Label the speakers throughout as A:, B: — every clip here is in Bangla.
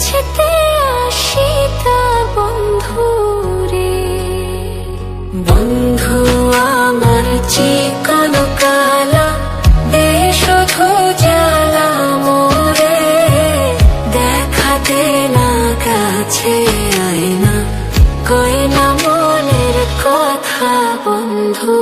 A: কাছেতে আসিতা বন্ধু রে। বন্ধু আমার চিকন কালা দেশ জ্বালা মোরে। দেখাতে না কাছে আয়না, কই না মনের কথা বন্ধু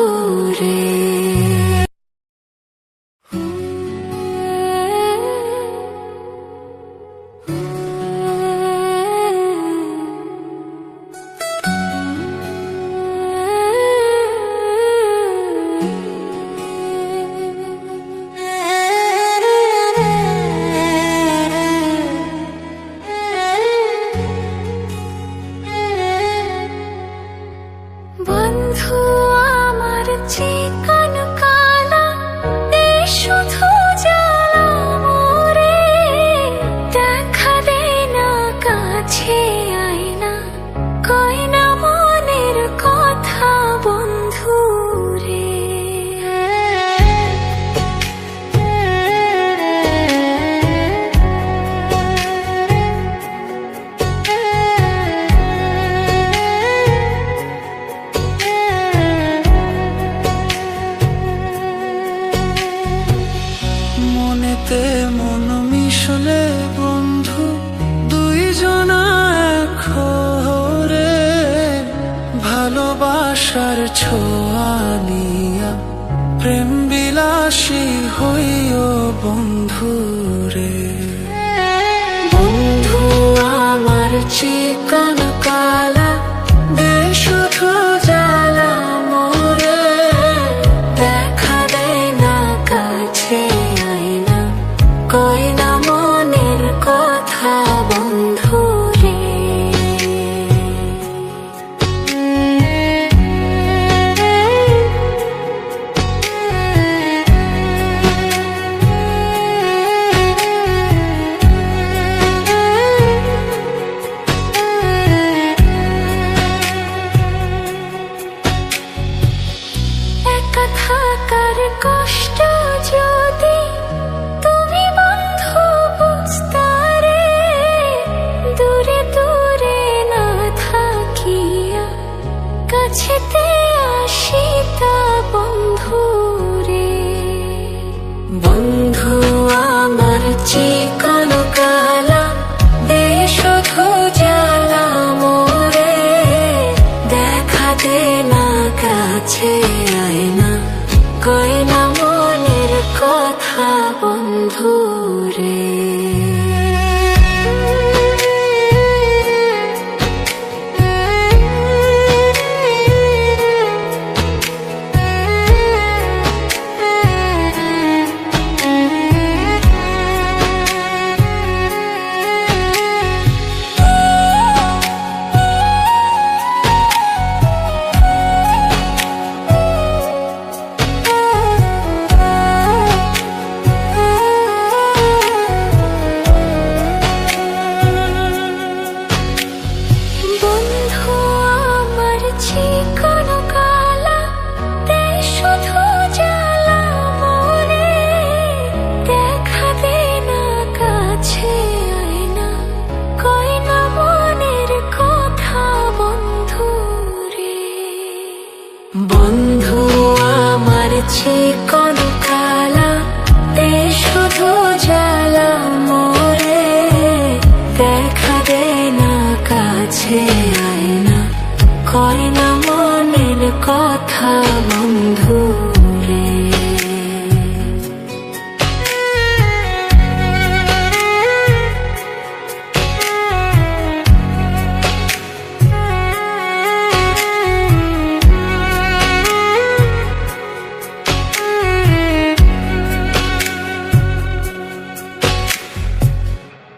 B: মনেতে মন মিশলে বন্ধু, দুইজনা এক হরে ভালোবাসার ছোঁয়া নিয়া প্রেম বিলাসী হইও বন্ধু রে
A: বন্ধু আমার চিকন চিকন কালা দে মোরে। দেখা দে না কাছে আয় না মনের কথা বন্ধু আছে কোনো কালা এ শুধু জ্বালা মোরে। দেখা দে না কাছে আয় না করে না